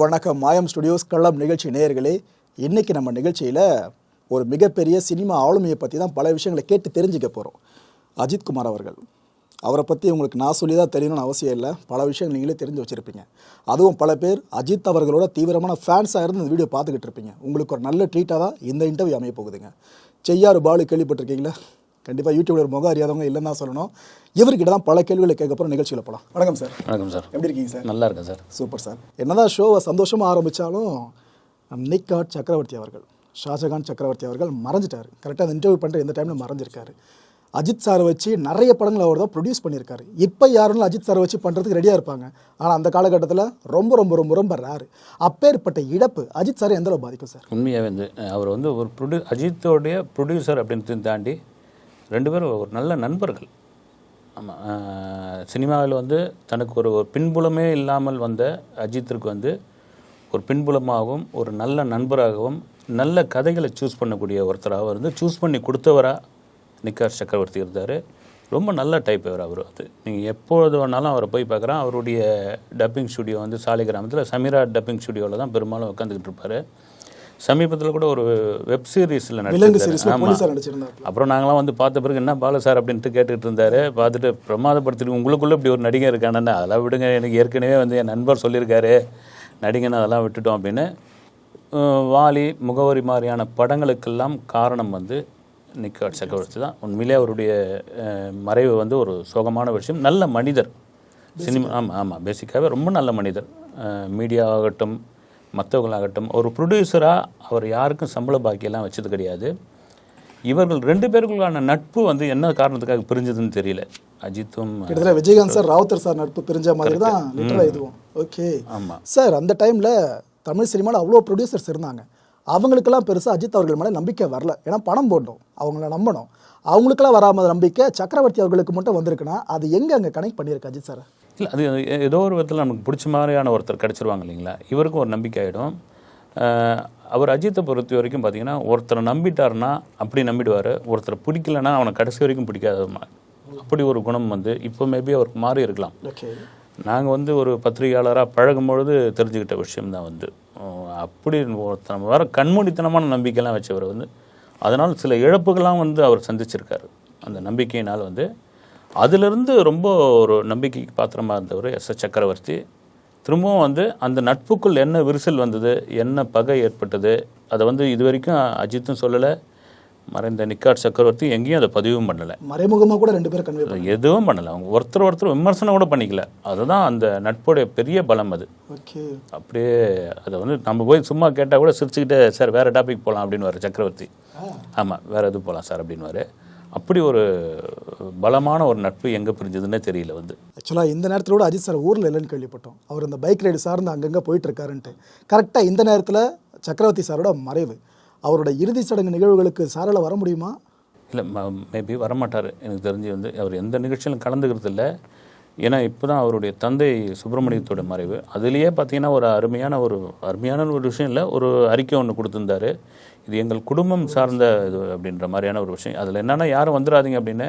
வணக்கம். மாயம் ஸ்டுடியோஸ் கள்ளம் நிகழ்ச்சி நேயர்களே இன்றைக்கி நம்ம நிகழ்ச்சியில் ஒரு மிகப்பெரிய சினிமா ஆளுமையை பற்றி தான் பல விஷயங்களை கேட்டு தெரிஞ்சுக்க போகிறோம் அஜித் குமார் அவர்கள் அவரை பற்றி உங்களுக்கு நான் சொல்லி தான் தெரியணும்னு அவசியம் இல்லை. பல விஷயங்கள் நீங்களே தெரிஞ்சு வச்சுருப்பீங்க. அதுவும் பல பேர் அஜித் அவர்களோட தீவிரமான ஃபேன்ஸாக இருந்து இந்த வீடியோ பார்த்துக்கிட்டு இருப்பீங்க. உங்களுக்கு ஒரு நல்ல ட்ரீட்டாக தான் இந்த இன்டர்வியூ அமைய போகுதுங்க. செய்யாறு பாலு கேள்விப்பட்டிருக்கீங்களா? கண்டிப்பாக யூடியூப்ல ஒரு முகம் அறியாதவங்க இல்லைன்னு தான் சொல்லணும். இவர்கிட்ட தான் பல கேள்விகளை கேட்க போகிறோம் நிகழ்ச்சியில் போகலாம் வணக்கம் சார். வணக்கம் சார். எப்படி இருக்கீங்க சார்? நல்லா இருக்கேன் சார். Super sir. என்னதான் ஷோவை சந்தோஷமாக ஆரம்பித்தாலும் நிக்காட் சக்கரவர்த்தி அவர்கள் ஷாஜகான் சக்கரவர்த்தி அவர்கள் மறைஞ்சிட்டாரு. கரெக்டாக அந்த இன்டர்வியூ பண்ணுற இந்த டைமில் மறைஞ்சிருக்காரு. அஜித் சாரை வச்சு நிறைய படங்கள் அவர் தான் ப்ரொடியூஸ் பண்ணியிருக்காரு. இப்போ யாருன்னு அஜித் சாரை வச்சு பண்ணுறதுக்கு ரெடியாக இருப்பாங்க. ஆனால் அந்த காலகட்டத்தில் ரொம்ப ரொம்ப ரொம்ப ரொம்ப ரேரு அப்பேற்பட்ட இழப்பு அஜித் சாரை எந்த அளவு பாதிக்கும் சார்? உண்மையாகவே வந்து அவர் வந்து ஒரு ப்ரொடியூ அஜித்தோடைய ப்ரொடியூசர் அப்படின்னு தாண்டி ரெண்டு பேரும் ஒரு நல்ல நண்பர்கள். ஆமாம் சினிமாவில் வந்து தனக்கு ஒரு ஒரு பின்புலமே இல்லாமல் வந்த அஜித்திற்கு வந்து ஒரு பின்புலமாகவும் ஒரு நல்ல நண்பராகவும் நல்ல கதைகளை சூஸ் பண்ணக்கூடிய ஒருத்தராக வந்து சூஸ் பண்ணி கொடுத்தவராக நிக்கார் சக்கரவர்த்தி இருந்தார். ரொம்ப நல்ல டைப் அவர் அவர் வந்து. நீங்கள் எப்பொழுது வேணாலும் அவரை போய் பார்க்குறான் அவருடைய டப்பிங் ஸ்டுடியோ வந்து சாலை கிராமத்தில் சமீரா டப்பிங் ஸ்டுடியோவில் தான் பெரும்பாலும் உட்காந்துக்கிட்டு இருப்பார். சமீபத்தில் கூட ஒரு வெப் சீரிஸில் நடிச்சிருந்தாரு. அப்புறம் நாங்களாம் வந்து பார்த்த பிறகு என்ன பால சார்? அப்படின்ட்டு கேட்டுட்டு இருந்தாரு. பார்த்துட்டு பிரமாதப்படுத்திட்டு உங்களுக்குள்ளே இப்படி ஒரு நடிகை இருக்கானே அதெல்லாம் விடுங்க. எனக்கு ஏற்கனவே வந்து என் நண்பர் சொல்லியிருக்காரு. நடிகனை அதெல்லாம் விட்டுட்டோம் அப்படின்னு. வாலி முகவரி மாதிரியான படங்களுக்கெல்லாம் காரணம் வந்து நிக்காட் சக்கரவர்த்தி தான். உண்மையிலே அவருடைய மறைவு வந்து ஒரு சோகமான விஷயம். நல்ல மனிதர். சினிமா ஆமாம் ஆமாம் பேசிக்காகவே ரொம்ப நல்ல மனிதர். மீடியா ஆகட்டும் மற்றவங்களாகட்டும் ஒரு ப்ரொடியூசராக அவர் யாருக்கும் சம்பள பாக்கியெல்லாம் வச்சது கிடையாது. இவர்கள் ரெண்டு பேருக்குள்ளான நட்பு வந்து என்ன காரணத்துக்காக பிரிஞ்சதுன்னு தெரியல. அஜித்தும் கிட்டத்தட்ட விஜயகாந்த் சார் ராவுத்தர் சார் நட்பு பிரிஞ்ச மாதிரி தான் இதுவும். ஓகே ஆமாம் சார் அந்த டைமில் தமிழ் சினிமாவில் அவ்வளோ ப்ரொடியூசர்ஸ் இருந்தாங்க. அவங்களுக்கெல்லாம் பெருசாக அஜித் அவர்கள் மேலே நம்பிக்கை வரல. ஏன்னா பணம் போடணும் அவங்கள நம்பணும். அவங்களுக்கெல்லாம் வராம நம்பிக்கை சக்கரவர்த்தி அவர்களுக்கு மட்டும் வந்திருக்குன்னா அது எங்கே அங்கே கனெக்ட் பண்ணியிருக்கு அஜித் சார் இல்லை அது ஏதோ ஒரு விதத்தில் நமக்கு பிடிச்ச மாதிரியான ஒருத்தர் கிடச்சிருவாங்க இல்லைங்களா? இவருக்கும் ஒரு நம்பிக்கை ஆகிடும் அவர் அஜித்தை பொறுத்த வரைக்கும் பார்த்தீங்கன்னா ஒருத்தரை நம்பிட்டாருன்னா அப்படி நம்பிடுவார். ஒருத்தரை பிடிக்கலன்னா அவனை கடைசி வரைக்கும் பிடிக்காத. அப்படி ஒரு குணம் வந்து இப்போ மேபி அவருக்கு மாறி இருக்கலாம். ஓகே. நாங்கள் வந்து ஒரு பத்திரிகையாளராக பழகும் பொழுது தெரிஞ்சுக்கிட்ட விஷயம்தான் வந்து. அப்படி ஒருத்தன் வர கண்மூடித்தனமான நம்பிக்கைலாம் வச்சவர் வந்து அதனால் சில இழப்புகள்லாம் வந்து அவர் சந்திச்சிருக்காரு. அந்த நம்பிக்கையினால் வந்து அதிலிருந்து ரொம்ப ஒரு நம்பிக்கைக்கு பாத்திரமாக இருந்தவர் எஸ் எஸ் சக்கரவர்த்தி. திரும்பவும் வந்து அந்த நட்புக்குள் என்ன விரிசல் வந்தது என்ன பகை ஏற்பட்டது அதை வந்து இது வரைக்கும் அஜித்தும் சொல்லலை மறைந்த நிக்காட் சக்கரவர்த்தி எங்கேயும் அதை பதிவும் பண்ணலை. மறைமுகமாக கூட ரெண்டு பேரும் கன்வே எதுவும் பண்ணல. அவங்க ஒருத்தர் ஒருத்தர் விமர்சனம் கூட பண்ணிக்கல. அதுதான் அந்த நட்புடைய பெரிய பலம் அது. ஓகே. அப்படியே அதை வந்து நம்ம போய் சும்மா கேட்டால் கூட சிரிச்சுக்கிட்டே சார் வேறு டாபிக் போகலாம் அப்படின்னு சக்கரவர்த்தி. ஆமாம் வேறு எது போகலாம் சார் அப்படின்னுவாரு. அப்படி ஒரு பலமான ஒரு நட்பு எங்கே பிரிஞ்சதுன்னே தெரியல வந்து. ஆக்சுவலாக இந்த நேரத்தில் கூட அஜித் சார் ஊரில் இல்லைன்னு கேள்விப்பட்டோம். அவர் இந்த பைக் ரைடு சார்ந்து அங்கங்கே போயிட்டு இருக்காருன்ட்டு கரெக்டாக இந்த நேரத்தில் சக்கரவர்த்தி சாரோட மறைவு. அவரோட இறுதிச் சடங்கு நிகழ்வுகளுக்கு சாரால் வர முடியுமா? இல்லை மேபி வரமாட்டார். எனக்கு தெரிஞ்சு வந்து அவர் எந்த நிகழ்ச்சியிலும் கலந்துக்கிறது இல்லை. ஏன்னா இப்போ தான் அவருடைய தந்தை சுப்பிரமணியத்தோட மறைவு. அதுலேயே பார்த்தீங்கன்னா ஒரு அருமையான ஒரு அருமையான ஒரு விஷயம் இல்லை. ஒரு அறிக்கை ஒன்று கொடுத்துருந்தாரு. இது எங்கள் குடும்பம் சார்ந்த இது அப்படின்ற மாதிரியான ஒரு விஷயம். அதில் என்னென்னா யாரும் வந்துடாதீங்க அப்படின்னு.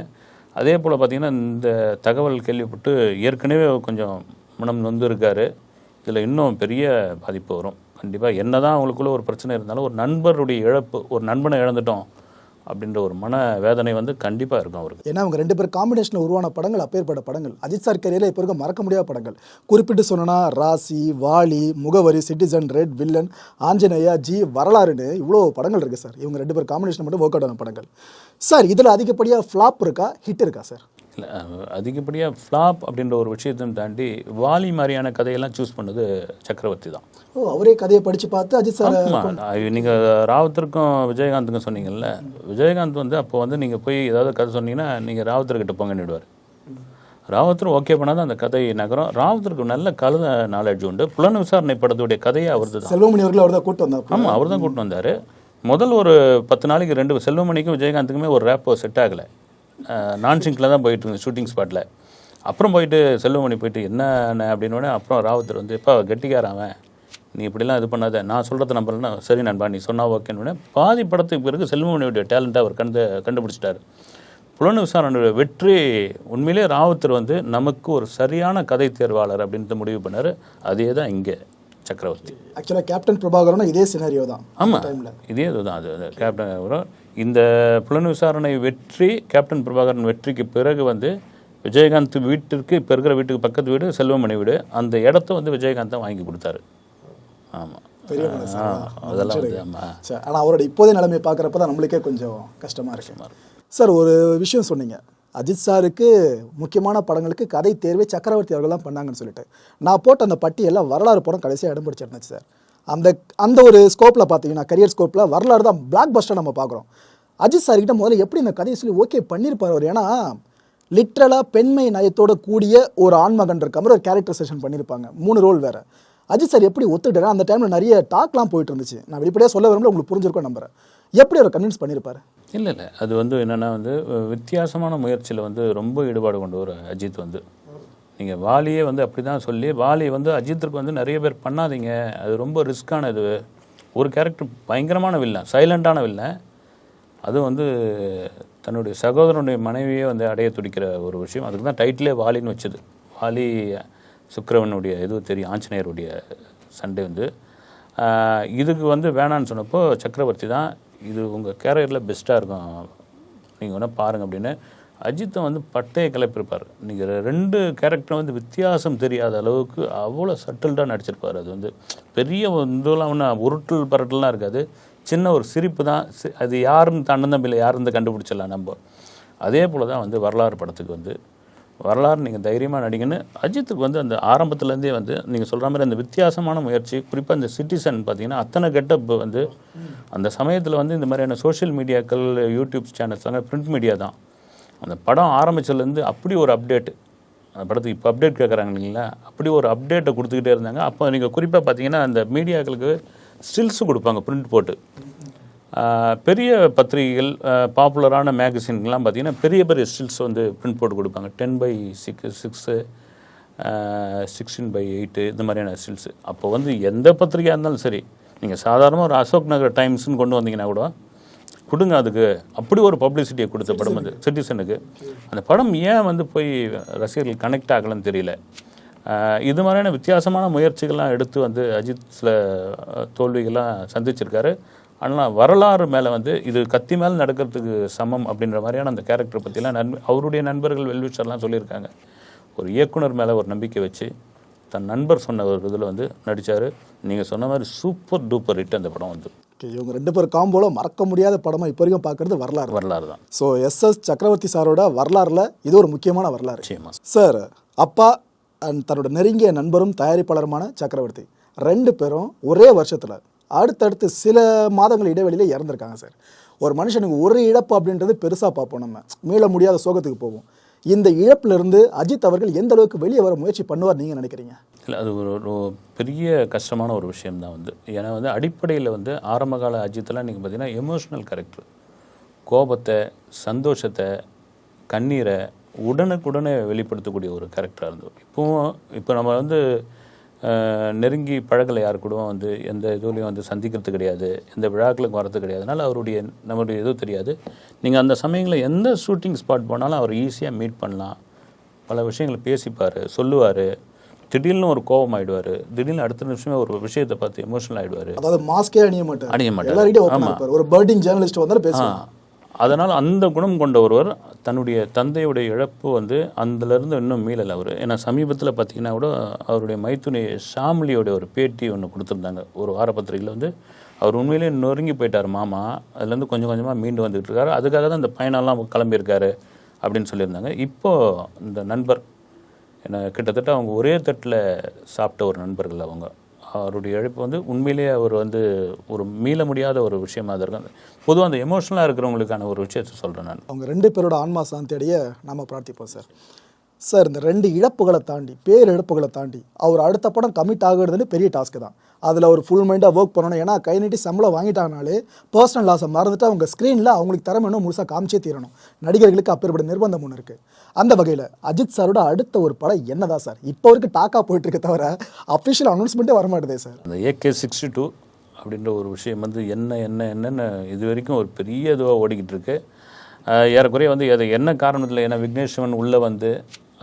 அதே போல் பார்த்தீங்கன்னா இந்த தகவல் கேள்விப்பட்டு ஏற்கனவே கொஞ்சம் மனம் நொந்துருக்காரு இதில் இன்னும் பெரிய பாதிப்பு வரும். கண்டிப்பாக என்னதான் அவங்களுக்குள்ள ஒரு பிரச்சனை இருந்தாலும் ஒரு நண்பருடைய இழப்பு ஒரு நண்பனை இழந்துட்டோம். அப்படின்ற ஒரு மன வேதனை வந்து கண்டிப்பாக இருக்கும் அவருக்கு. ஏன்னா அவங்க ரெண்டு பேர் காம்பினேஷன் உருவான படங்கள் அப்பேற்பட்ட படங்கள். அஜித் சார் கரியரில் இப்போ இருக்க மறக்க முடியாத படங்கள். குறிப்பிட்டு சொன்னா Raasi Vaali Mugavari Citizen Red Villain Anjaneya Ji வரலாறுன்னு இவ்வளோ படங்கள் இருக்குது சார். இவங்க ரெண்டு பேர் காம்பினேஷன் மட்டும் ஒர்க் அவுட் ஆன படங்கள். சார் இதில் அதிகப்படியாக ஃப்ளாப் இருக்கா? ஹிட் இருக்கா சார்? இல்லை அதிகப்படியாக ஃப்ளாப் அப்படின்ற ஒரு விஷயத்தையும் தாண்டி வாலி மாதிரியான கதையெல்லாம் சூஸ் பண்ணது சக்கரவர்த்தி தான். ஓ அவரே கதையை படித்து பார்த்து அஜித் சார் நீங்கள் ராவத்தருக்கும் விஜயகாந்துக்கும் சொன்னீங்கல்ல விஜயகாந்த் வந்து அப்போ வந்து நீங்கள் போய் ஏதாவது கதை சொன்னீங்கன்னா நீங்கள் ராவத்தர்கிட்ட போங்கன்னுடுவார் ராவத்தர் ஓகே பண்ணாதான் அந்த கதை நகரம். ராவத்தருக்கு நல்ல கலந்த நாலேஜ் உண்டு. புலன் விசாரணை படத்துடைய கதையே அவரது தான். செல்வமணி அவர்கள் அவர் தான் கூட்டு வந்தார். ஆமாம் அவர் தான் கூட்டிட்டு வந்தார். முதல் ஒரு பத்து நாளைக்கு ரெண்டு செல்வமணிக்கும் விஜயகாந்துக்குமே ஒரு ரேப்போ செட் ஆகலை. நான் சிங்கில் தான் போயிட்டு இருந்தது ஷூட்டிங் ஸ்பாட்டில் அப்புறம் போயிட்டு செல்வமணி போயிட்டு என்ன அப்படின்னு உடனே அப்புறம் ராவத்தர் வந்து இப்போ கெட்டிக்காரன் அவன். நீ இப்படிலாம் இது பண்ணாத. நான் சொல்கிறத நம்பலன்னா சரி நண்பா நீ சொன்னா ஓகேன்னு பாதி படத்துக்கு பிறகு செல்வமணியுடைய டேலண்ட்டை அவர் கண்டு கண்டுபிடிச்சிட்டாரு. புலன் விசாரணையுடைய வெற்றி உண்மையிலே ராவத்தர் வந்து நமக்கு ஒரு சரியான கதை தேர்வாளர் அப்படின்ட்டு முடிவு பண்ணார். அதே தான் இங்கே சக்கரவர்த்தி. ஆக்சுவலாக கேப்டன் பிரபாகரனும் இதே சினாரியோ தான். ஆமாம் இதே இதுதான் அது கேப்டன் இந்த புலன் விசாரணை வெற்றி கேப்டன் பிரபாகரன் வெற்றிக்கு பிறகு வந்து விஜயகாந்த் வீட்டிற்கு இப்போ இருக்கிற வீட்டுக்கு பக்கத்து வீடு செல்வமணி வீடு அந்த இடத்த வந்து விஜயகாந்த் தான் வாங்கி கொடுத்தாரு. ஆமாம். அதெல்லாம் ஆனால் அவரோட இப்போதைய நிலைமையை பார்க்குறப்ப தான் நம்மளுக்கே கொஞ்சம் கஷ்டமாக இருக்கு. சார் ஒரு விஷயம் சொன்னீங்க. அஜித் சாருக்கு முக்கியமான படங்களுக்கு கதை தேர்வை சக்கரவர்த்தி அவர்கள் தான் பண்ணாங்கன்னு சொல்லிட்டு. நான் போட்ட அந்த பட்டியலில் வரலாறு படம் கடைசியாக இடம் பிடிச்சிருந்துச்சு சார். அந்த அந்த ஒரு ஸ்கோப்பில் பார்த்தீங்கன்னா கரியர் ஸ்கோப்பில் வரலாறு தான் பிளாக் பஸ்டர் நம்ம பார்க்குறோம். அஜித் சார்கிட்ட முதல்ல எப்படி இந்த கதையை சொல்லி ஓகே பண்ணியிருப்பார் அவர்? ஏன்னா லிட்ரலாக பெண்மை நயத்தோட கூடிய ஒரு ஆண்மகன் இருக்க மாதிரி ஒரு கேரக்டர் செஷன் பண்ணியிருப்பாங்க. மூணு ரோல் வேறு. அஜித் சார் எப்படி ஒத்துக்கிட்டாரு? அந்த டைமில் நிறைய டாக்லாம் போயிட்டு இருந்துச்சு. நான் வெளிப்படையாக சொல்ல விரும்பல உங்களுக்கு புரிஞ்சிருக்கோம் நம்புறேன். எப்படி அவர் கன்வின்ஸ் பண்ணியிருப்பாரு? இல்லை இல்லை. அது வந்து என்னென்னா வந்து வித்தியாசமான முயற்சியில் வந்து ரொம்ப ஈடுபாடு கொண்டு வர அஜித் வந்து. நீங்கள் வாலியே வந்து அப்படி தான் சொல்லி வாலி வந்து அஜித்துக்கு வந்து நிறைய பேர் பண்ணாதீங்க. அது ரொம்ப ரிஸ்க்கானது. ஒரு கேரக்டர் பயங்கரமான வில்லன் சைலண்டான வில்லன் அதுவும் வந்து தன்னுடைய சகோதரனுடைய மனைவியே வந்து அடைய துடிக்கிற ஒரு விஷயம். அதுக்கு தான் டைட்டிலே வாலின்னு வச்சது. வாலி சுக்கிரவனுடைய இது தெரியும் ஆஞ்சநேயருடைய சண்டை வந்து. இதுக்கு வந்து வேணான்னு சொன்னப்போ சக்கரவர்த்தி தான் இது உங்கள் கேரியரில் பெஸ்ட்டாக இருக்கும். நீங்கள் வேணால் பாருங்கள் அப்படின்னு அஜித்தை வந்து பட்டையை கிளப்பியிருப்பார். நீங்கள் ரெண்டு கேரக்டரும் வந்து வித்தியாசம் தெரியாத அளவுக்கு அவ்வளோ சட்டில்டாக நடிச்சிருப்பார். அது வந்து பெரிய இதெல்லாம் உருட்டல் பரட்டலாம் இருக்காது. சின்ன ஒரு சிரிப்பு தான். அது யாருன்னு தன்னன் தம்பியில் யாருன்னு கண்டுபிடிச்சிடலாம் நம்ம. அதே போல் தான் வந்து வரலாறு படத்துக்கு வந்து. வரலாறு நீங்கள் தைரியமாக நடிங்கன்னு அஜித்துக்கு வந்து அந்த ஆரம்பத்துலேருந்தே வந்து நீங்கள் சொல்கிற மாதிரி அந்த வித்தியாசமான முயற்சி குறிப்பாக இந்த சிட்டிசன் பார்த்தீங்கன்னா அத்தனை கெட்டப் வந்து அந்த சமயத்தில் வந்து இந்த மாதிரியான சோஷியல் மீடியாக்கள் யூடியூப் சேனல்ஸ் பிரிண்ட் மீடியா தான். அந்த படம் ஆரம்பிச்சதுலேருந்து அப்படி ஒரு அப்டேட்டு அந்த படத்துக்கு இப்போ அப்டேட் கேட்குறாங்க இல்லைங்களா? அப்படி ஒரு அப்டேட்டை கொடுத்துக்கிட்டே இருந்தாங்க. அப்போ நீங்கள் குறிப்பாக பார்த்தீங்கன்னா அந்த மீடியாக்களுக்கு ஸ்டில்ஸ் கொடுப்பாங்க பிரிண்ட் போட்டு. பெரிய பத்திரிகைகள் பாப்புலரான மேகசின்லாம் பார்த்தீங்கன்னா பெரிய பெரிய ஸ்டில்ஸ் வந்து பிரிண்ட் போட்டு கொடுப்பாங்க. Ten by six six sixteen by eight இந்த மாதிரியான ஸ்டில்ஸு அப்போ வந்து எந்த பத்திரிகையாக இருந்தாலும் சரி நீங்கள் சாதாரணமாக ஒரு அசோக் நகர் டைம்ஸ்னு கொண்டு வந்தீங்கன்னா கூட கொடுங்க அதுக்கு. அப்படி ஒரு பப்ளிசிட்டியை கொடுத்த படம் அது சிட்டிசனுக்கு அந்த படம் ஏன் வந்து போய் ரசிகர்கள் கனெக்ட் ஆகலைன்னு தெரியல. இது மாதிரியான வித்தியாசமான முயற்சிகள்லாம் எடுத்து வந்து அஜித் சில தோல்விகள்லாம் சந்திச்சிருக்காரு. ஆனால் வரலாறு மேலே வந்து இது கத்தி மேலே நடக்கிறதுக்கு சமம் அப்படின்ற மாதிரியான அந்த கேரக்டர் பற்றிலாம் நண்ப அவருடைய நண்பர்கள் வெல்விஷர்லாம் சொல்லியிருக்காங்க. ஒரு இயக்குனர் மேலே ஒரு நம்பிக்கை வச்சு தன் நண்பர் சொன்ன ஒரு இதில் வந்து நடித்தார் நீங்கள் சொன்ன மாதிரி சூப்பர் டூப்பர் ஹிட் அந்த படம் வந்து. ஓகே இவங்க ரெண்டு பேர் காம்போல மறக்க முடியாத படமா இப்போ வரைக்கும் பார்க்கறது வரலாறு. வரலாறு தான். ஸோ எஸ்எஸ் சக்கரவர்த்தி சாரோட வரலாறுல இது ஒரு முக்கியமான வரலாறு. சார் அப்பா அண்ட் தன்னோட நெருங்கிய நண்பரும் தயாரிப்பாளருமான சக்கரவர்த்தி. ரெண்டு பேரும் ஒரே வருஷத்தில் அடுத்தடுத்து சில மாதங்கள் இடைவெளியில் இறந்துருக்காங்க சார் ஒரு மனுஷனுக்கு ஒரு இழப்பு அப்படின்றது பெருசாக பார்ப்போம் நம்ம. மீள முடியாத சோகத்துக்கு போவோம். இந்த இழப்பிலிருந்து அஜித் அவர்கள் எந்த அளவுக்கு வெளியே வர முயற்சி பண்ணுவார் நீங்கள் நினைக்கிறீங்க? இல்லை அது ஒரு ஒரு பெரிய கஷ்டமான ஒரு விஷயம்தான் வந்து. ஏன்னா வந்து அடிப்படையில் வந்து ஆரம்பகால அஜித்தெல்லாம் நீங்கள் பார்த்தீங்கன்னா எமோஷ்னல் கேரக்டர் கோபத்தை சந்தோஷத்தை கண்ணீரை உடனுக்குடனே வெளிப்படுத்தக்கூடிய ஒரு கேரக்டராக இருந்தது இப்போவும் இப்போ நம்ம வந்து நெருங்கி பழகலை யாரு கூட வந்து எந்த இதுலேயும் வந்து சந்திக்கிறது கிடையாது. எந்த விழாக்களுக்கு வரது கிடையாது. அதனால் அவருடைய நம்மளுடைய இது தெரியாது. நீங்கள் அந்த சமயங்களில் எந்த ஷூட்டிங் ஸ்பாட் போனாலும் அவர் ஈஸியாக மீட் பண்ணலாம். பல விஷயங்களை பேசிப்பார் சொல்லுவார். திடீர்னு ஒரு கோபம் ஆயிடுவார். திடீர்னு அடுத்த நிமிஷமே ஒரு விஷயத்தை பார்த்து எமோஷனல் ஆயிடுவார். அதாவது மாஸ்கே அணிய மாட்டார். அணிய மாட்டார். ஒரு பர்டிங் ஜேர்னலிஸ்ட் வந்தாலும் பேசுவார். அதனால் அந்த குணம் கொண்ட ஒருவர் தன்னுடைய தந்தையுடைய இழப்பு வந்து அதுலேருந்து இன்னும் மீளலை அவர். ஏன்னா சமீபத்தில் பார்த்தீங்கன்னா கூட அவருடைய மைத்துனி ஷாம்லியோட ஒரு பேட்டி ஒன்று கொடுத்துருந்தாங்க. ஒரு வார பத்திரிகையில் வந்து அவர் உண்மையிலேயே நொறுங்கி போயிட்டார் மாமா அதுலேருந்து கொஞ்சம் கொஞ்சமாக மீண்டு வந்துகிட்டு இருக்காரு. அதுக்காக தான் இந்த பயணம்லாம் கிளம்பியிருக்காரு அப்படின்னு சொல்லியிருந்தாங்க. இப்போது இந்த நண்பர் என்ன கிட்டத்தட்ட அவங்க ஒரே தட்டில் சாப்பிட்ட ஒரு நண்பர்கள் அவங்க. அவருடைய இழப்பு வந்து உண்மையிலேயே அவர் வந்து ஒரு மீள முடியாத ஒரு விஷயமா தான் இருக்கும். பொதுவாக அந்த எமோஷனலாக இருக்கிறவங்களுக்கான ஒரு விஷயத்தை சொல்கிறேன் நான். அவங்க ரெண்டு பேரோட ஆன்மா சாந்தி அடைய நாம பிரார்த்திப்போம் சார் சார் இந்த ரெண்டு இழப்புகளை தாண்டி பேர் இழப்புகளை தாண்டி அவர் அடுத்த படம் கமிட் ஆகுறதுன்னு பெரிய டாஸ்க்கு தான். அதில் ஒரு ஃபுல் மைண்டாக ஒர்க் பண்ணணும். ஏன்னா கை நீட்டி சம்பளம் வாங்கிட்டாங்கனாலே பர்சனல் லாஸை மறந்துட்டு அவங்க ஸ்க்ரீனில் அவங்களுக்கு திறமை இன்னும் முழுசாக காமிச்சே தீரணும். நடிகர்களுக்கு அப்பேற்பட்ட நிர்பந்தம் ஒன்று இருக்குது அந்த வகையில் அஜித் சாரோட அடுத்த ஒரு படம் என்னதான் சார்? இப்போ வரைக்கும் டாக்கா போயிட்டு இருக்க தவிர அஃபிஷியல் அனௌன்ஸ்மெண்ட்டே வரமாட்டேதே சார். அந்த ஏகே சிக்ஸ்டி டூ அப்படின்ற ஒரு விஷயம் வந்து என்ன என்ன என்னென்ன இது வரைக்கும் ஒரு பெரிய இதுவாக ஓடிக்கிட்டு இருக்கு ஏறக்குறைய வந்து அது என்ன காரணத்தில் ஏன்னா விக்னேஷ் உள்ளே வந்து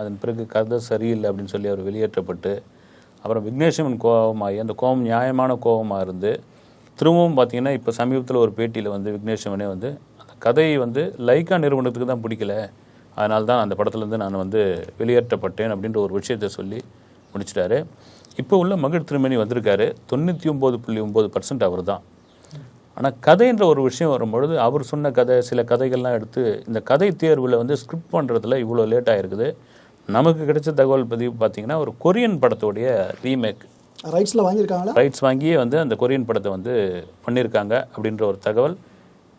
அதன் பிறகு கதை சரியில்லை அப்படின்னு சொல்லி அவர் வெளியேற்றப்பட்டு அப்புறம் விக்னேஸ்வரன் கோபமாகி அந்த கோபம் நியாயமான கோபமாக இருந்து திரும்பவும் பார்த்தீங்கன்னா இப்போ சமீபத்தில் ஒரு பேட்டியில் வந்து விக்னேஸ்வரனே வந்து அந்த கதையை வந்து லைக்கா நிறுவனத்துக்கு தான் பிடிக்கல. அதனால தான் அந்த படத்துலேருந்து நான் வந்து வெளியேற்றப்பட்டேன் அப்படின்ற ஒரு விஷயத்தை சொல்லி முடிச்சிட்டாரு. இப்போ உள்ள மகிழ் திருமணி வந்திருக்காரு. தொண்ணூற்றி ஒம்பது புள்ளி ஒம்பது பர்சன்ட் அவர் தான் ஆனால் கதைன்ற ஒரு விஷயம் வரும்பொழுது அவர் சொன்ன கதை சில கதைகள்லாம் எடுத்து இந்த கதை தேர்வில் வந்து ஸ்கிரிப்ட் பண்ணுறதுல இவ்வளோ லேட் ஆகிருக்குது நமக்கு கிடைச்ச தகவல் பதிவு பார்த்தீங்கன்னா ஒரு கொரியன் படத்துடைய ரீமேக் ரைட்ஸில் வாங்கியிருக்காங்களா? ரைட்ஸ் வாங்கியே வந்து அந்த கொரியன் படத்தை வந்து பண்ணியிருக்காங்க அப்படின்ற ஒரு தகவல்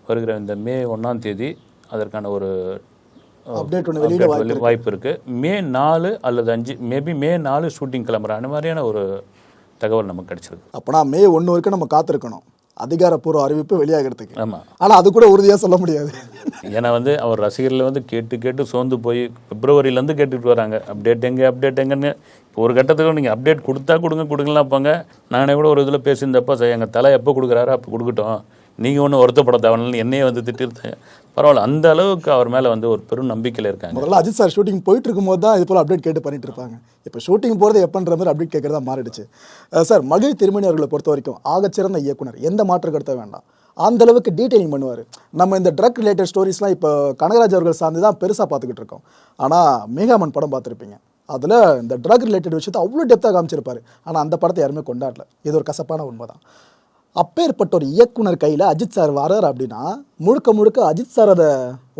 வருகிற இந்த மே ஒன்றாம் தேதி அதற்கான ஒரு அப்டேட் ஒன்று வெளியிட வெளி- வாய்ப்பு இருக்கு. மே நாலு அல்லது அஞ்சு மேபி மே நாலு ஷூட்டிங் கிளம்புற அந்த மாதிரியான ஒரு தகவல் நமக்கு கிடைச்சிருக்கு. அப்போனா மே ஒன்று வரைக்கும் நம்ம காத்திருக்கணும். அதிகாரப்பூர்வ அறிவிப்பு வெளியாகிறதுக்கு. ஆமாம் ஆனால் அது கூட உறுதியாக சொல்ல முடியாது. ஏன்னா வந்து அவர் ரசிகர்கள் வந்து கேட்டு கேட்டு சோர்ந்து போய் பிப்ரவரியிலேருந்து கேட்டுட்டு வராங்க. அப்டேட் எங்கே அப்டேட் எங்கன்னு. இப்போ ஒரு கட்டத்துக்கு நீங்கள் அப்டேட் கொடுத்தா கொடுங்க கொடுக்கலாம் போங்க. நானே கூட ஒரு இதில் பேசியிருந்தப்போ எங்கள் தலை எப்போ கொடுக்குறாரோ அப்போ கொடுக்கட்டும். நீங்கள் ஒன்றும் வருத்தப்பட தேவையில்லைன்னு என்னையே வந்து திட்டிருந்தேன் பரவாயில்ல அந்த அளவுக்கு அவர் மேலே வந்து ஒரு பெரும் நம்பிக்கையில் இருக்காங்க. முதல்ல அஜித் சார் ஷூட்டிங் போயிட்டு இருக்கும்போது தான் இது போல் அப்டேட் கேட்டு பண்ணிட்டு இருப்பாங்க இப்போ ஷூட்டிங் போகிறது எப்பன்ற மாதிரி அப்டேட் கேட்குறதா மாறிடுச்சு. சார் மகிழ் திருமணி அவர்களை பொறுத்த வரைக்கும் ஆகச்சிறந்த இயக்குனர் எந்த மாற்று கருத்த வேண்டாம். அந்த அளவுக்கு டீட்டெயிலிங் பண்ணுவார். நம்ம இந்த ட்ரக் ரிலேட்டட் ஸ்டோரிஸ்லாம் இப்போ கனகராஜ் அவர்கள் சார்ந்து தான் பெருசாக பார்த்துக்கிட்டு இருக்கோம். ஆனால் மேகாமன் படம் பார்த்துருப்பீங்க. அதில் இந்த ட்ரக் ரிலேட்டட் விஷயத்தை அவ்வளோ டெப்த்தாக காமிச்சிருப்பாரு. ஆனால் அந்த படத்தை யாருமே கொண்டாடல. இது ஒரு கசப்பான உண்மை தான் அப்பேற்பட்ட ஒரு இயக்குனர் கையில் அஜித் சார் வரார் அப்படின்னா முழுக்க முழுக்க அஜித் சார் அதை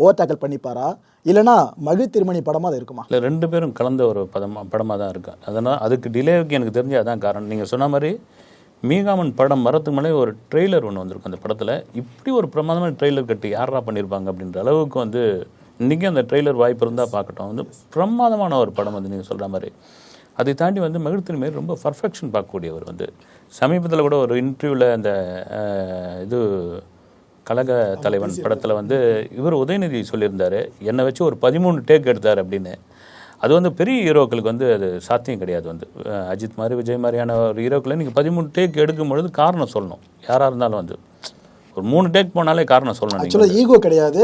ஓவர் டேக்கல் பண்ணிப்பாரா? இல்லைனா மகிழ் திருமணி படமாக அது இருக்குமா? இல்லை ரெண்டு பேரும் கலந்த ஒரு படமாக படமாக தான் இருக்கு. அதனால் அதுக்கு டிலேவுக்கு எனக்கு தெரிஞ்ச அதான் காரணம். நீங்கள் சொன்ன மாதிரி மீகாமன் படம் வரதுக்கு மேலே ஒரு ட்ரெய்லர் ஒன்று வந்திருக்கும் அந்த படத்தில். இப்படி ஒரு பிரமாதமான ட்ரெய்லர் கட்டி யாரா பண்ணியிருப்பாங்க அப்படின்ற அளவுக்கு வந்து இன்றைக்கி அந்த ட்ரெய்லர் வாய்ப்பு இருந்தால் பார்க்கட்டும். வந்து பிரமாதமான ஒரு படம் வந்து நீங்கள் சொல்கிற மாதிரி. அதை தாண்டி வந்து மகிழ்த்தின் மாரி ரொம்ப பர்ஃபெக்ஷன் பார்க்கக்கூடியவர் வந்து. சமீபத்தில் கூட ஒரு இன்டர்வியூவில் அந்த இது கழக தலைவன் படத்தில் வந்து இவர் உதயநிதி சொல்லியிருந்தாரு என்னை வச்சு ஒரு பதிமூணு டேக் எடுத்தார் அப்படின்னு. அது வந்து பெரிய ஹீரோக்களுக்கு வந்து அது சாத்தியம் கிடையாது வந்து. அஜித் மாதிரி விஜய் மாதிரியான ஒரு ஹீரோக்களை நீங்கள் பதிமூணு டேக் எடுக்கும் பொழுது காரணம் சொல்லணும். யாராக இருந்தாலும் வந்து. ஒரு மூணு டேக் போனாலே காரணம் சொல்லணும் ஈகோ கிடையாது.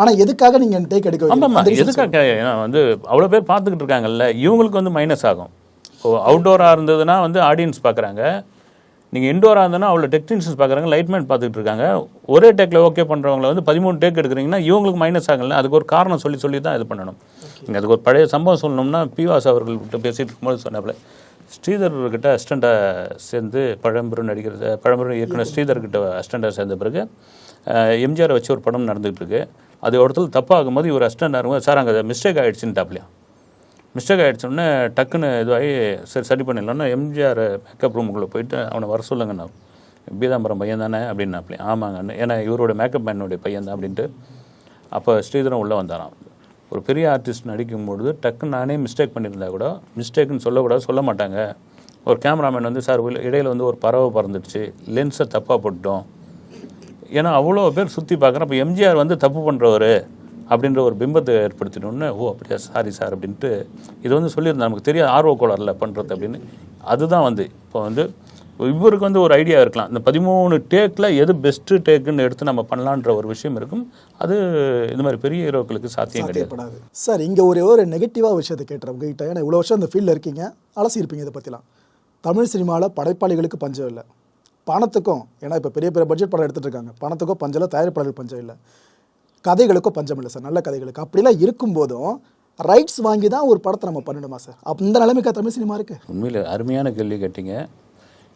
ஆனால் எதுக்காக நீங்கள் டேக் எடுக்க reason எதுக்காக? ஏன்னா வந்து அவ்வளோ பேர் பார்த்துக்கிட்டு இருக்காங்கல்ல இவங்களுக்கு வந்து மைனஸ் ஆகும். அவுட்டோராக இருந்ததுன்னா வந்து ஆடியன்ஸ் பார்க்குறாங்க. நீங்கள் இன்டோராக இருந்ததுன்னா அவ்வளோ டெக்னீஷியன்ஸ் பார்க்குறாங்க லைட்மேன் பார்த்துக்கிட்டு இருக்காங்க. ஒரே டேக்கில் ஓகே பண்ணுறவங்கள வந்து பதிமூணு டேக் எடுக்கிறீங்கன்னா இவங்களுக்கு மைனஸ் ஆகல அதுக்கு ஒரு காரணம் சொல்லி சொல்லி தான் இது பண்ணணும். நீங்கள் அதுக்கு ஒரு பழைய சம்பவம் சொல்லணும்னா பிவாஸ் அவர்கள்கிட்ட பேசிட்டு இருக்கும்போது சொன்னாப்புல ஸ்ரீதர்கிட்ட அசிஸ்டண்ட்டாக சேர்ந்து பழம்பெரும் நடிகர் பழம்பெரும் இயக்குனர் ஸ்ரீதர்கிட்ட அசிஸ்டண்ட்டாக சேர்ந்த பிறகு எம்ஜிஆரை வச்சு ஒரு படம் நடந்துகிட்டு இருக்கு அது ஒரு இடத்துல தப்பாகும் போது இவர் அசிஸ்டண்ட் இருக்கும்போது சார் அங்கே மிஸ்டேக் ஆகிடுச்சுன்ட்டாப்லையா மிஸ்டேக் ஆகிடுச்சோடனே டக்குன்னு இதுவாகி சரி சரி பண்ணிடலாம்னா எம்ஜிஆர் மேக்கப் ரூமுக்குள்ளே போயிட்டு அவனை வர சொல்லுங்கண்ணா பீதாம்பரம் பையன் தானே? அப்படின்னாப்லையா ஆமாங்கன்னு ஏன்னா இவரோட மேக்கப் மேனுடைய பையன் தான் அப்படின்ட்டு. அப்போ ஸ்ரீதரன் உள்ளே வந்தாராம். ஒரு பெரிய ஆர்டிஸ்ட் நடிக்கும்பொழுது டக்குன்னு நானே மிஸ்டேக் பண்ணியிருந்தா கூட மிஸ்டேக்குன்னு சொல்லக்கூடாது சொல்ல மாட்டாங்க. ஒரு கேமராமேன் வந்து சார் இடையில் வந்து ஒரு பறவை பறந்துடுச்சு. லென்ஸை தப்பாக போட்டுட்டோம். ஏன்னா அவ்வளோ பேர் சுற்றி பார்க்குறேன். அப்போ எம்ஜிஆர் வந்து தப்பு பண்ணுறவர் அப்படின்ற ஒரு பிம்பத்தை ஏற்படுத்தினோன்னு ஓ அப்படியா சாரி சார் அப்படின்ட்டு இது வந்து சொல்லியிருந்தேன் நமக்கு தெரியாது ஆர்வ கோளாறில் பண்ணுறது அப்படின்னு. அதுதான் வந்து இப்போ வந்து இவருக்கு வந்து ஒரு ஐடியா இருக்கலாம். இந்த பதிமூணு டேக்கில் எது பெஸ்ட்டு டேக்குன்னு எடுத்து நம்ம பண்ணலான்ற ஒரு விஷயம் இருக்கும். அது இந்த மாதிரி பெரிய ஹீரோக்களுக்கு சாத்தியம் கிடையாது. சார் இங்கே ஒரே ஒரு நெகட்டிவாக விஷயத்தை கேட்டுறேன் உங்ககிட்ட. ஏன்னா இவ்வளோ வருஷம் அந்த ஃபீல்டில் இருக்கீங்க. அலசியிருப்பீங்க இதை பற்றிலாம் தமிழ் சினிமாவில் படைப்பாளிகளுக்கு பஞ்சம் இல்லை. பணத்துக்கும் ஏன்னா இப்போ பெரிய பெரிய பட்ஜெட் படம் எடுத்துகிட்டு இருக்காங்க. பணத்துக்கும் பஞ்சம் இல்லை தயாரிப்பாளர்கள் பஞ்சம் இல்லை. கதைகளுக்கும் பஞ்சம் இல்லை சார் நல்ல கதைகளுக்கு. அப்படிலாம் இருக்கும்போதும் ரைட்ஸ் வாங்கி தான் ஒரு படத்தை நம்ம பண்ணணுமா சார் அப்போ இந்த நிலைமைக்கா தமிழ் சினிமா இருக்கு. உண்மையில் அருமையான கேள்வி கேட்டிங்க.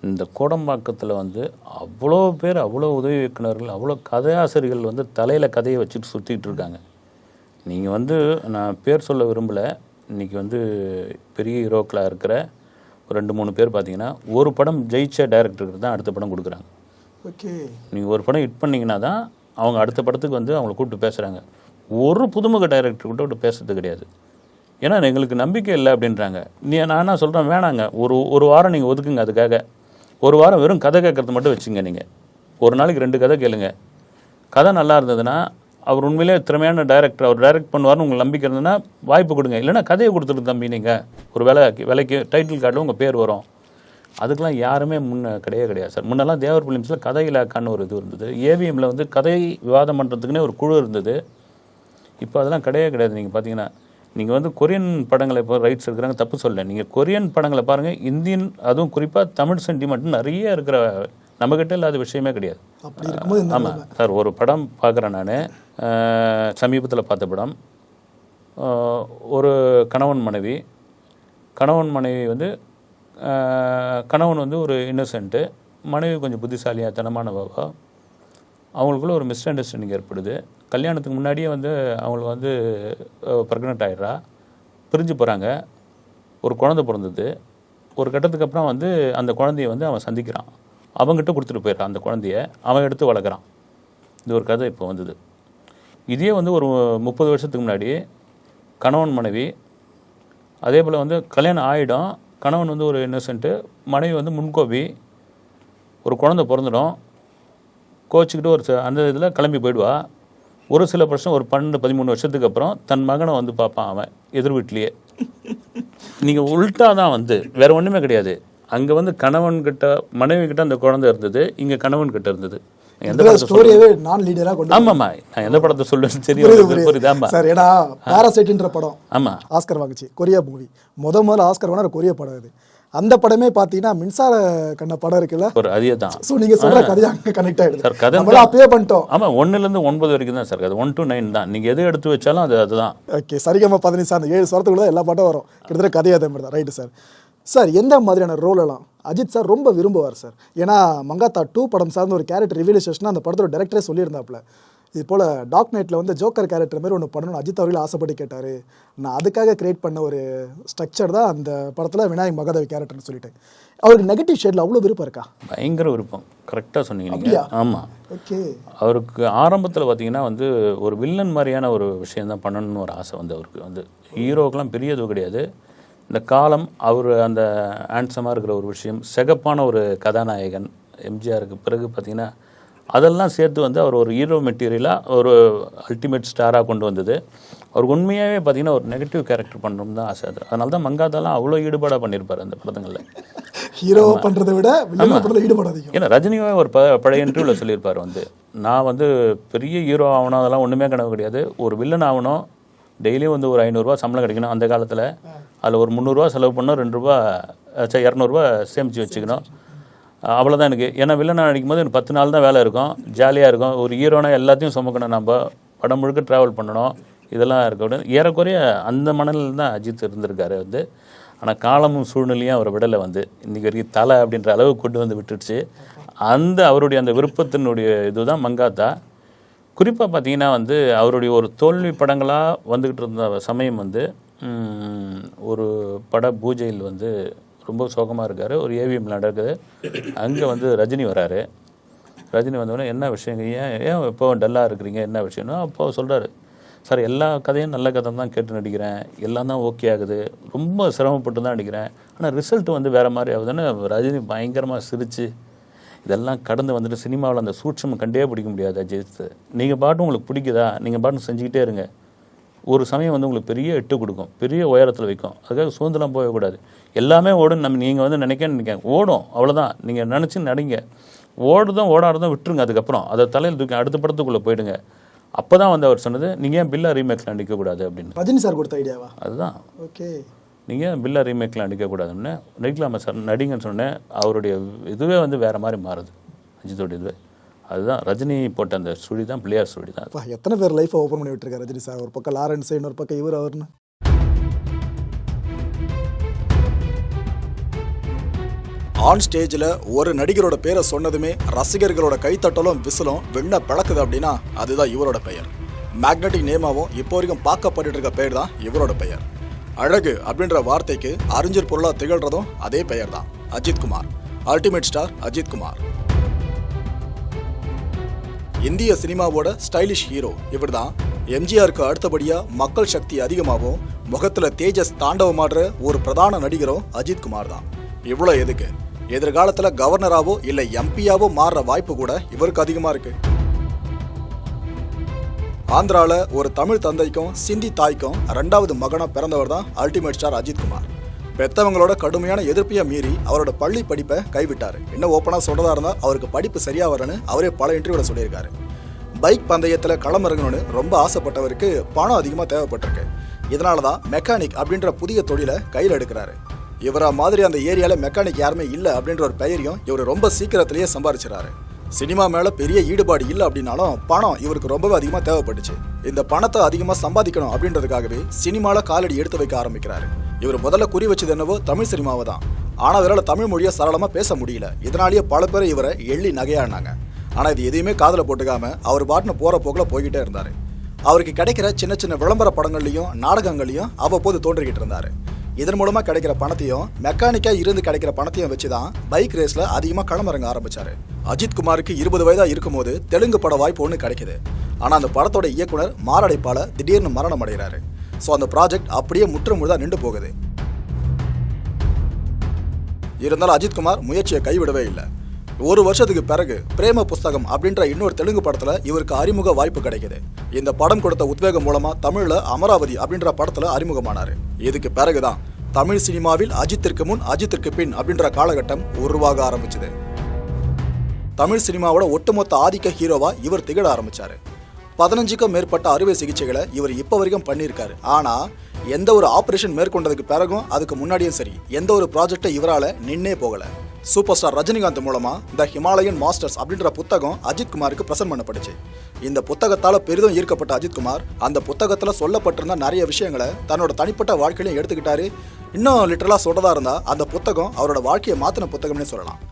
இந்த கோடம்பாக்கத்தில் வந்து அவ்வளோ பேர் அவ்வளோ உதவி இயக்குனர்கள் அவ்வளோ கதையாசிரியர்கள் வந்து தலையில் கதையை வச்சுட்டு சுற்றிட்டு இருக்காங்க. நீங்கள் வந்து நான் பேர் சொல்ல விரும்பலை. இன்றைக்கி வந்து பெரிய ஹீரோக்களாக இருக்கிற ரெண்டு மூணு பேர் பார்த்தீங்கன்னா ஒரு படம் ஜெயிச்ச டைரக்டருக்கு தான் அடுத்த படம் கொடுக்குறாங்க. ஓகே. நீங்கள் ஒரு படம் ஹிட் பண்ணீங்கன்னா தான் அவங்க அடுத்த படத்துக்கு வந்து அவங்கள கூப்பிட்டு பேசுகிறாங்க ஒரு புதுமுக டைரக்டர் கூட பேசுறது கிடையாது. ஏன்னா எங்களுக்கு நம்பிக்கை இல்லை அப்படின்றாங்க. நீ நான் என்ன சொல்கிறேன் வேணாங்க. ஒரு ஒரு வாரம் நீங்கள் ஒதுக்குங்க அதுக்காக. ஒரு வாரம் வெறும் கதை கேட்கறது மட்டும் வச்சுங்க நீங்கள் ஒரு நாளைக்கு ரெண்டு கதை கேளுங்க. கதை நல்லா இருந்ததுன்னா அவர் உண்மையிலே திறமையான டைரக்டர் அவர் டைரக்ட் பண்ணுவார்னு உங்களுக்கு நம்பிக்கை இருந்ததுன்னா வாய்ப்பு கொடுங்க. இல்லைன்னா கதையை கொடுத்துட்டு தம்பி நீங்கள் ஒரு வேலை விலைக்கு டைட்டில் கார்டில் உங்கள் பேர் வரும். அதுக்கெலாம் யாருமே முன்ன கிடையவே கிடையாது சார். முன்னெல்லாம் தேவர் ஃபிலிம்ஸில் கதை இலாக்கான்னு ஒரு இது இருந்தது. ஏவிஎம்ல வந்து கதை விவாதம் பண்ணுறதுக்குன்னே ஒரு குழு இருந்தது. இப்போ அதெல்லாம் கிடையவே கிடையாது. நீங்கள் பார்த்தீங்கன்னா நீங்கள் வந்து கொரியன் படங்களை இப்போ ரைட்ஸ் இருக்கிறாங்க தப்பு சொல்ல நீங்கள் கொரியன் படங்களை பாருங்கள் இந்தியன் அதுவும் குறிப்பாக தமிழ் சென்டிமெண்ட் நிறைய இருக்கிற நம்மக்கிட்ட இல்லாத விஷயமே கிடையாது. ஆமாம் சார் ஒரு படம் பார்க்குறேன் நான். சமீபத்தில் பார்த்த படம். ஒரு கணவன் மனைவி. கணவன் மனைவி வந்து கணவன் வந்து ஒரு இன்னசென்ட்டு மனைவி கொஞ்சம் புத்திசாலியாக தனமானவா. அவங்களுக்குள்ள ஒரு மிஸ் அண்டர்ஸ்டாண்டிங் ஏற்படுது. கல்யாணத்துக்கு முன்னாடியே வந்து அவங்களுக்கு வந்து ப்ரெக்னென்ட் ஆயிடுறா. பிரிஞ்சு போகிறாங்க ஒரு குழந்தை பிறந்தது. ஒரு கட்டத்துக்கு அப்புறம் வந்து அந்த குழந்தைய வந்து அவன் சந்திக்கிறான். அவங்ககிட்ட கொடுத்துட்டு போயிடுறான் அந்த குழந்தைய. அவன் எடுத்து வளர்க்குறான். இது ஒரு கதை இப்போ வந்தது. இதே வந்து ஒரு முப்பது வருஷத்துக்கு முன்னாடி கணவன் மனைவி அதே போல் வந்து கல்யாணம் ஆகிடும் கணவன் வந்து ஒரு இன்னசென்ட்டு மனைவி வந்து முன்கோபி ஒரு குழந்தை பிறந்துடும். கோச்சிக்கிட்டு ஒரு ச- அந்த இதில் கிளம்பி போயிடுவா. ஒரு சில வருஷம் ஒரு பன்னெண்டு பதிமூணு வருஷத்துக்கு அப்புறம் தன் மகனை வந்து பார்ப்பான் அவன் எதிர் வீட்லேயே நீங்கள் உள்டா தான் வந்து வேறு ஒன்றுமே கிடையாது. அங்கே வந்து கணவன்கிட்ட மனைவி கிட்ட அந்த குழந்தை இருந்தது இங்கே கணவன்கிட்ட இருந்தது. எந்த ஸ்டோரியவே நான் லீடரா கொண்டு ஆமாம்மா நான் எந்த படத்தை சொல்லுவேன்னு புரியுது, தெரியும் புரியுது. புரியுது. ஆமாம் சார் ஏன்னா பாராசைட்ன்ற படம். ஆமாம் ஆஸ்கர் வாங்குச்சு. கொரியா மூவி முத முதல்ல ஆஸ்கர் வாங்கின கொரியா படம் இது. அந்த படமே பார்த்தீங்கன்னா மின்சார கண்ண படம் இருக்குல்ல? ஒரு அதே தான். ஸோ நீங்க சொல்ற கதை அங்க கனெக்ட் சார் ஆயிடுது கதை நம்மள அப்பயே பண்ணிட்டோம். ஆமாம் ஒன்றுலேருந்து ஒன்பது வரைக்கும் தான் சார் அது ஒன் டு நைன் தான். நீங்கள் எது எடுத்து வச்சாலும் அது அதுதான். ஓகே சரிகம பதினஞ்சு அந்த ஏழு ஸ்வரத்துக்குள்ள தான் எல்லா பாட்டும் வரும். கிட்டத்தட்ட கதையே அதே மாதிரி தான். ரைட்டு சார் சார் எந்த மாதிரியான ரோல் எல்லாம்? அஜித் சார் ரொம்ப விரும்புவார் சார். ஏன்னா மங்காத்தா டூ படம் சார்ந்த ஒரு கேரக்டர் ரிவீலேஷன் அந்த படத்தோட டேரக்டரே சொல்லியிருந்தாப்புல. இது போல் டாக் நைட்டில் வந்து ஜோக்கர் கேரக்டர் மாதிரி ஒன்று பண்ணணும்னு அஜித் அவர்கள் ஆசைப்பட்டு கேட்டார். நான் அதுக்காக கிரியேட் பண்ண ஒரு ஸ்ட்ரக்சர் தான் அந்த படத்தில் விநாயக் மகாதேவி கேரக்டர்னு சொல்லிட்டு. அவருக்கு நெகட்டிவ் ஷேடில் அவ்வளோ விருப்பம் இருக்கா? பயங்கர விருப்பம். கரெக்டாக சொன்னீங்க ஆமாம் ஓகே அவருக்கு ஆரம்பத்தில் பார்த்தீங்கன்னா வந்து ஒரு வில்லன் மாதிரியான ஒரு விஷயம் தான் பண்ணணும்னு ஒரு ஆசை வந்து அவருக்கு. வந்து ஹீரோக்கெல்லாம் பெரிய இது கிடையாது. இந்த காலம் அவர் அந்த ஆன்சமாக இருக்கிற ஒரு விஷயம் சிகப்பான ஒரு கதாநாயகன் எம்ஜிஆருக்கு பிறகு பார்த்தீங்கன்னா அதெல்லாம் சேர்த்து வந்து அவர் ஒரு ஹீரோ மெட்டீரியலாக ஒரு அல்டிமேட் ஸ்டாராக கொண்டு வந்தது. அவர் உண்மையாகவே பார்த்தீங்கன்னா ஒரு நெகட்டிவ் கேரக்டர் பண்ணணும்னு தான் ஆசை. அது அதனால தான் மங்காத்தாலாம் அவ்வளோ ஈடுபாடாக பண்ணியிருப்பார் அந்த படங்களில். ஹீரோ பண்ணுறதை விட ஈடுபாடு ஏன்னா ரஜினியே ஒரு ப பழைய இன்டர்வியூவில் சொல்லியிருப்பார் வந்து நான் வந்து பெரிய ஹீரோ ஆகணும் அதெல்லாம் ஒன்றுமே கனவு கிடையாது. ஒரு வில்லன் ஆகணும் டெய்லியும் வந்து ஒரு ஐநூறுரூவா சம்பளம் கிடைக்கணும். அந்த காலத்தில் அதில் ஒரு முந்நூறுரூவா செலவு பண்ணணும் ரெண்டு ரூபா அஹ் சரி இரநூறுவா சேமித்து வச்சுக்கணும். அவ்வளோதான் எனக்கு. ஏன்னா வில்லன் நடிக்கும் போது எனக்கு பத்து நாள் தான் வேலை இருக்கும். ஜாலியாக இருக்கும். ஒரு ஹீரோனா எல்லாத்தையும் சுமக்கணும். நம்ம படம் முழுக்க ட்ராவல் பண்ணணும். இதெல்லாம் இருக்கக்கூடாது ஏறக்குறைய அந்த மனநிலையில் தான் அஜித் இருந்திருக்காரு வந்து. ஆனால் காலமும் சூழ்நிலையும் அவரை விடலை வந்து. இன்றைக்கி வரைக்கும் தலை அப்படின்ற அளவுக்கு கொண்டு வந்து விட்டுடுச்சு. அந்த அவருடைய அந்த விருப்பத்தினுடைய இதுதான் மங்காத்தா. குறிப்பாக பார்த்தீங்கன்னா வந்து அவருடைய ஒரு தோல்வி படங்களாக வந்துக்கிட்டு இருந்த சமயம் வந்து ஒரு பட பூஜையில் வந்து ரொம்ப சோகமாக இருக்கார். ஒரு ஏவிஎம் நடக்குது. அங்கே வந்து ரஜினி வராரு. ரஜினி வந்தோடனே என்ன விஷயங்க ஏன் ஏன் இப்போ டல்லாக இருக்கிறீங்க? என்ன விஷயம்னா? அப்போ சொல்கிறாரு சார் எல்லா கதையும் நல்ல கதை தான் கேட்டு நடிக்கிறேன். எல்லாம் தான் ஓகே ஆகுது. ரொம்ப சிரமப்பட்டு தான் நடிக்கிறேன். ஆனால் ரிசல்ட் வந்து வேறு மாதிரி ஆகுதுன்னு ரஜினி பயங்கரமாக சிரித்து இதெல்லாம் கடந்து வந்துட்டு சினிமாவில் அந்த சூட்சம் கண்டே பிடிக்க முடியாது அஜித். நீங்கள் பாட்டும் உங்களுக்கு பிடிக்குதா? நீங்கள் பாட்டும் செஞ்சுக்கிட்டே இருங்க. ஒரு சமயம் வந்து உங்களுக்கு பெரிய எட்டு கொடுக்கும் பெரிய உயரத்தில் வைக்கும். அதுக்காக சூழ்ந்தெல்லாம் போகக்கூடாது. எல்லாமே ஓடும். நம்ம நீங்கள் வந்து நினைக்க நினைக்க ஓடும். அவ்வளோதான் நீங்கள் நினச்சி நடிங்க. ஓடுதும் ஓடாடுதும் விட்டுருங்க அதுக்கப்புறம். அதை தலையில் தூக்கி அடுத்த படத்துக்குள்ளே போயிடுங்க. அப்போ தான் வந்து அவர் சொன்னது நீங்கள் ஏன் பில்லா ரீமேக்கில் நடிக்கக்கூடாது? அப்படின்னு. ரஜினி சார் கொடுத்த ஐடியாவா அதுதான். ஓகே நீங்கள் பில்லா ரீமேக்கில் நடிக்கக்கூடாதுன்னு நடிக்கலாமா சார் நடிங்கன்னு சொன்னேன். அவருடைய இதுவே வந்து வேறு மாதிரி மாறுது. அஜித்தோட இதுவே. அதுதான் ரஜினி போட்ட அந்த சுழி தான் பிள்ளையார் சுழி தான். எத்தனை பேர் லைஃப்பை ஓப்பன் பண்ணி விட்டுருக்காரு ரஜினி சார்? ஒரு பக்கம் லாரன்ஸ் இன்னொரு பக்கம் இவர் அவர்னு. ஆன் ஸ்டேஜில் ஒரு நடிகரோட பேரை சொன்னதுமே ரசிகர்களோட கைத்தட்டலும் விசிலும் வெண்ண பிளக்குது அப்படின்னா அதுதான் இவரோட பெயர். மேக்னெட்டிக் நேமாவும் இப்போ வரைக்கும் பார்க்கப்பட்டு இருக்க பெயர் தான் இவரோட பெயர். அழகு அப்படின்ற வார்த்தைக்கு அறிஞர் பொருளாக திகழ்றதும் அதே பெயர் தான் அஜித்குமார் அல்டிமேட் ஸ்டார் அஜித்குமார் இந்திய சினிமாவோட ஸ்டைலிஷ் ஹீரோ இவர் தான் எம்ஜிஆருக்கு அடுத்தபடியாக மக்கள் சக்தி அதிகமாகவும் முகத்தில் தேஜஸ் தாண்டவமாடுற ஒரு பிரதான நடிகரும் அஜித்குமார் தான் இவ்வளோ எதுக்கு? எதிர்காலத்தில் கவர்னராகவோ இல்லை எம்பியாவோ மாறுற வாய்ப்பு கூட இவருக்கு அதிகமாக இருக்குது ஆந்திராவில் ஒரு தமிழ் தந்தைக்கும் சிந்தி தாய்க்கும் ரெண்டாவது மகனாக பிறந்தவர் தான் அல்டிமேட் ஸ்டார் அஜித் குமார். பெத்தவங்களோட கடுமையான எதிர்ப்பையை மீறி அவரோட பள்ளி படிப்பை கைவிட்டார். என்ன ஓப்பனாக சொல்கிறதா இருந்தால் அவருக்கு படிப்பு சரியாக வரலன்னு அவரே பல இன்டர்வியூவில் சொல்லியிருக்காரு. பைக் பந்தயத்தில் களம் இறங்கணும்னு ரொம்ப ஆசைப்பட்டவருக்கு பணம் அதிகமாக தேவைப்பட்டிருக்கு. இதனால தான் மெக்கானிக் அப்படின்ற புதிய தொழிலை கையில் எடுக்கிறாரு. இவரை மாதிரி அந்த ஏரியாவில் மெக்கானிக் யாருமே இல்லை அப்படின்ற ஒரு பெயரையும் இவர் ரொம்ப சீக்கிரத்திலேயே சம்பாரிச்சிடறாரு சினிமா மேலே பெரிய ஈடுபாடு இல்லை அப்படின்னாலும் பணம் இவருக்கு ரொம்பவே அதிகமாக தேவைப்பட்டுச்சு. இந்த பணத்தை அதிகமாக சம்பாதிக்கணும் அப்படின்றதுக்காகவே சினிமாவில் காலடி எடுத்து வைக்க ஆரம்பிக்கிறாரு. இவர் முதல்ல குறி வச்சது என்னவோ தமிழ் சினிமாவை தான். ஆனால் இவரால் தமிழ் மொழியை சரளமாக பேச முடியல. இதனாலேயே பல பேர் இவரை எள்ளி நகையாடினாங்க ஆனால் இது எதையுமே காதில் போட்டுக்காம அவர் பாட்டுன்னு போகிற போக்கில் போய்கிட்டே இருந்தார். அவருக்கு கிடைக்கிற சின்ன சின்ன விளம்பர படங்கள்லையும் நாடகங்கள்லையும் அவ்வப்போது தோன்றிக்கிட்டு இருந்தார். இதன் மூலமாக கிடைக்கிற பணத்தையும் மெக்கானிக்காக இருந்து கிடைக்கிற பணத்தையும் வச்சு தான் பைக் ரேஸில் அதிகமாக களமிறங்க ஆரம்பிச்சாரு. அஜித் குமாருக்கு இருபது வயதாக இருக்கும்போது தெலுங்கு பட வாய்ப்பு ஒன்று கிடைக்குது. ஆனால் அந்த படத்தோட இயக்குனர் மாரடைப்பால் திடீர்னு மரணம் அடைகிறாரு. ஸோ அந்த ப்ராஜெக்ட் அப்படியே முற்று முழுதாக நின்று போகுது. இருந்தாலும் அஜித்குமார் முயற்சியை கைவிடவே இல்லை. ஒரு வருஷத்துக்கு பிறகு பிரேம புஸ்தகம் அப்படின்ற இன்னொரு தெலுங்கு படத்துல இவருக்கு அறிமுக வாய்ப்பு கிடைக்குது. இந்த படம் கொடுத்த உத்வேகம் மூலமா தமிழ்ல அமராவதி அப்படின்ற படத்துல அறிமுகமானாரு. இதுக்கு பிறகுதான் தமிழ் சினிமாவில் அஜித்திற்கு முன் அஜித்திற்கு பின் அப்படின்ற காலகட்டம் உருவாக ஆரம்பிச்சது. தமிழ் சினிமாவோட ஒட்டுமொத்த ஆதிக்க ஹீரோவா இவர் திகழ ஆரம்பிச்சாரு. பதினஞ்சுக்கும் மேற்பட்ட அறுவை சிகிச்சைகளை இவர் இப்போ வரைக்கும் பண்ணியிருக்காரு. ஆனால் எந்த ஒரு ஆப்ரேஷன் மேற்கொண்டதுக்கு பிறகும் அதுக்கு முன்னாடியும் சரி எந்த ஒரு ப்ராஜெக்டை இவரால் நின்னே போகலை. சூப்பர் ஸ்டார் ரஜினிகாந்த் மூலமா த ஹிமாலயன் மாஸ்டர்ஸ் அப்படின்ற புத்தகம் அஜித் குமாருக்கு பிரசன்ட் பண்ணப்பட்டுச்சு இந்த புத்தகத்தால் பெரிதும் ஈர்க்கப்பட்ட அஜித் குமார் அந்த புத்தகத்தில் சொல்லப்பட்டிருந்த நிறைய விஷயங்களை தன்னோட தனிப்பட்ட வாழ்க்கையிலையும் எடுத்துக்கிட்டாரு. இன்னும் லிட்டரலாக சொல்கிறதா இருந்தால் அந்த புத்தகம் அவரோட வாழ்க்கையை மாற்றின புத்தகம்னே சொல்லலாம்.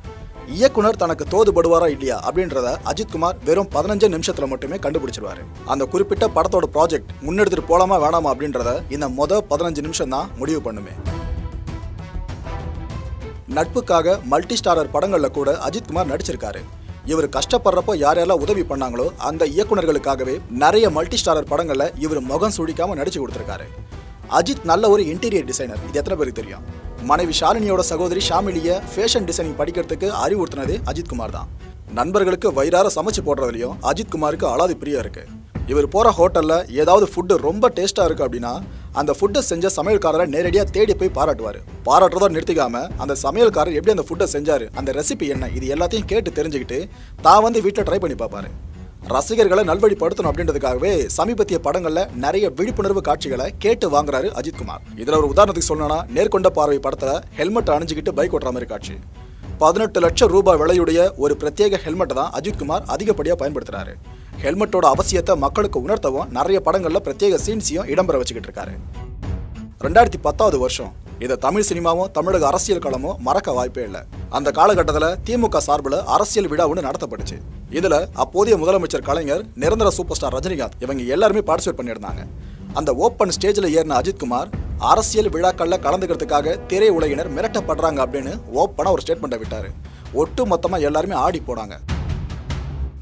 இயக்குனர் தனக்கு தோதுபடுவாரா இல்லையா அப்படின்றத அஜித்குமார் வெறும் பதினஞ்சு நிமிஷத்தில் மட்டுமே கண்டுபிடிச்சிருவாரு. அந்த குறிப்பிட்ட படத்தோட ப்ராஜெக்ட் முன்னெடுத்துட்டு போலாமா வேணாமா அப்படின்றத இந்த மொதல் பதினஞ்சு நிமிஷம் தான் முடிவு பண்ணுமே. நட்புக்காக மல்டி ஸ்டாரர் படங்களில் கூட அஜித்குமார் நடிச்சிருக்காரு. இவர் கஷ்டப்படுறப்போ யார் யாரெல்லாம் உதவி பண்ணாங்களோ அந்த இயக்குனர்களுக்காகவே நிறைய மல்டி ஸ்டாரர் படங்களில் இவர் முகம் சுழிக்காமல் நடிச்சு கொடுத்துருக்காரு. அஜித் நல்ல ஒரு இன்டீரியர் டிசைனர் இது எத்தனை பேருக்கு தெரியும்? மனைவி ஷாலினியோட சகோதரி ஷாமிலிய ஃபேஷன் டிசைனிங் படிக்கிறதுக்கு அறிவுறுத்தினது அஜித்குமார் தான். நண்பர்களுக்கு வயிறார சமைச்சு போடுறதுலையும் அஜித்குமாருக்கு அலாதி பிரியம் இருக்குது இவர் போகிற ஹோட்டலில் ஏதாவது ஃபுட்டு ரொம்ப டேஸ்ட்டாக இருக்குது அப்படின்னா அந்த ஃபுட்டை செஞ்ச சமையல்காரரை நேரடியாக தேடி போய் பாராட்டுவார். பாராட்டுறதோ நிறுத்திக்காம அந்த சமையல்காரர் எப்படி அந்த ஃபுட்டை செஞ்சார் அந்த ரெசிபி என்ன இது எல்லாத்தையும் கேட்டு தெரிஞ்சுக்கிட்டு தான் வந்து வீட்டில் ட்ரை பண்ணி பார்ப்பாரு. ரசிகர்களை நல்வழிப்படுத்தணும் அப்படின்றதுக்காகவே சமீபத்திய படங்களில் நிறைய விழிப்புணர்வு காட்சிகளை கேட்டு வாங்குறாரு அஜித்குமார். இதில் ஒரு உதாரணத்துக்கு சொல்லணும்னா நேர்கொண்ட பார்வை படத்தில் ஹெல்மெட் அணிஞ்சுக்கிட்டு பைக் ஓட்டுற மாதிரி காட்சி. பதினெட்டு லட்சம் ரூபாய் விலையுடைய ஒரு பிரத்யேக ஹெல்மெட்டை தான் அஜித்குமார் அதிகப்படியாக பயன்படுத்துகிறாரு ஹெல்மெட்டோட அவசியத்தை மக்களுக்கு உணர்த்தவும் நிறைய படங்களில் பிரத்யேக சீன்ஸையும் இடம்பெற வச்சுக்கிட்டு இருக்காரு. ரெண்டாயிரத்தி பத்தாவது வருஷம். இதை தமிழ் சினிமாவும் தமிழக அரசியல் களமும் மறக்க வாய்ப்பே இல்லை. அந்த காலகட்டத்தில் திமுக சார்பில் அரசியல் விழா ஒன்று நடத்தப்பட்டுச்சு. இதில் அப்போதைய முதலமைச்சர் கலைஞர் நிரந்தர சூப்பர் ஸ்டார் ரஜினிகாந்த் இவங்க எல்லாருமே பார்ட்டிசிபேட் பண்ணியிருந்தாங்க. அந்த ஓப்பன் ஸ்டேஜில் ஏறின அஜித்குமார் அரசியல் விழாக்களில் கலந்துக்கிறதுக்காக திரை உலகினர் மிரட்டப்படுறாங்க அப்படின்னு ஓப்பனாக ஒரு ஸ்டேட்மெண்ட்டை விட்டார். ஒட்டு மொத்தமாக எல்லாருமே ஆடி போனாங்க.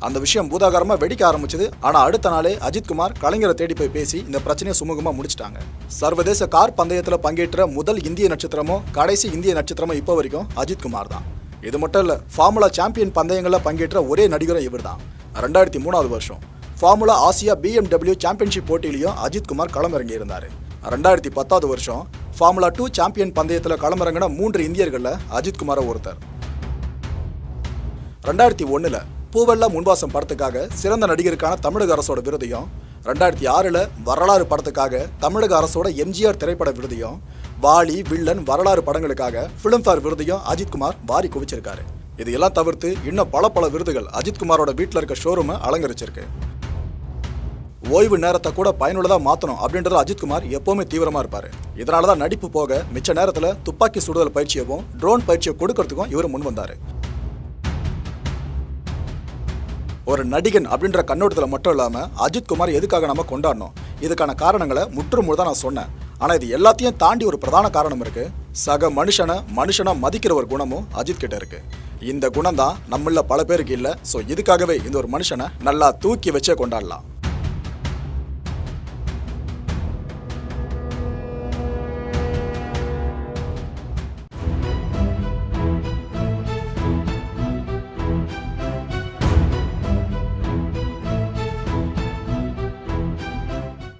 அந்த விஷயம் பூதாகாரமா வெடிக்க ஆரம்பிச்சது. ஆனால் அடுத்த நாளே அஜித்குமார் கலைஞரை தேடி போய் பேசி இந்த பிரச்சனையை சுமூகமாக முடிச்சிட்டாங்க. சர்வதேச கார் பந்தயத்தில் பங்கேற்ற முதல் இந்திய நட்சத்திரமோ கடைசி இந்திய நட்சத்திரமோ இப்போ வரைக்கும் அஜித்குமார் தான். இது மட்டும் இல்லை ஃபார்முலா சாம்பியன் பந்தயங்களில் பங்கேற்ற ஒரே நடிகரும் இவர் தான். ரெண்டாயிரத்தி மூணாவது வருஷம். ஃபார்முலா ஆசியா பிஎம்டபிள்யூ சாம்பியன்ஷிப் போட்டியிலையும் அஜித்குமார் களமிறங்கி இருந்தார். ரெண்டாயிரத்தி பத்தாவது வருஷம் ஃபார்முலா டூ சாம்பியன் பந்தயத்தில் களமிறங்கின மூன்று இந்தியர்களில் அஜித்குமாரை ஒருத்தர். ரெண்டாயிரத்தி ஒன்றில் பூவெல்லாம் முன்வாசம் படத்துக்காக சிறந்த நடிகருக்கான தமிழக அரசோட விருதையும் ரெண்டாயிரத்தி ஆறில் வரலாறு படத்துக்காக தமிழக அரசோட எம்ஜிஆர் திரைப்பட விருதையும் வாலி வில்லன் வரலாறு படங்களுக்காக ஃபிலிம்ஃபேர் விருதையும் அஜித்குமார் வாரி குவிச்சிருக்காரு. இது எல்லாம் தவிர்த்து இன்னும் பல பல விருதுகள் அஜித்குமாரோட வீட்டில் இருக்க ஷோரூமை அலங்கரிச்சிருக்கு. ஓய்வு நேரத்தை கூட பயனுள்ளதாக மாற்றணும் அப்படின்றது அஜித்குமார் எப்போவுமே தீவிரமாக இருப்பார். இதனால தான் நடிப்பு போக மிச்ச நேரத்தில் துப்பாக்கி சுடுதல் பயிற்சியவும் ட்ரோன் பயிற்சியை கொடுக்கறதுக்கும் இவர் முன் வந்தார். ஒரு நடிகன் அப்படின்ற கண்ணோட்டத்தில் மட்டும் இல்லாமல் அஜித் குமார் எதுக்காக நம்ம கொண்டாடணும்? இதுக்கான காரணங்களை முற்றுமுழு தான் நான் சொன்னேன். ஆனால் இது எல்லாத்தையும் தாண்டி ஒரு பிரதான காரணம் இருக்குது சக மனுஷனை மனுஷனை மதிக்கிற ஒரு குணமும் அஜித் கிட்ட இருக்குது இந்த குணம் தான் நம்மள பல பேருக்கு இல்லை. ஸோ இதுக்காகவே இந்த ஒரு மனுஷனை நல்லா தூக்கி வச்சே கொண்டாடலாம்.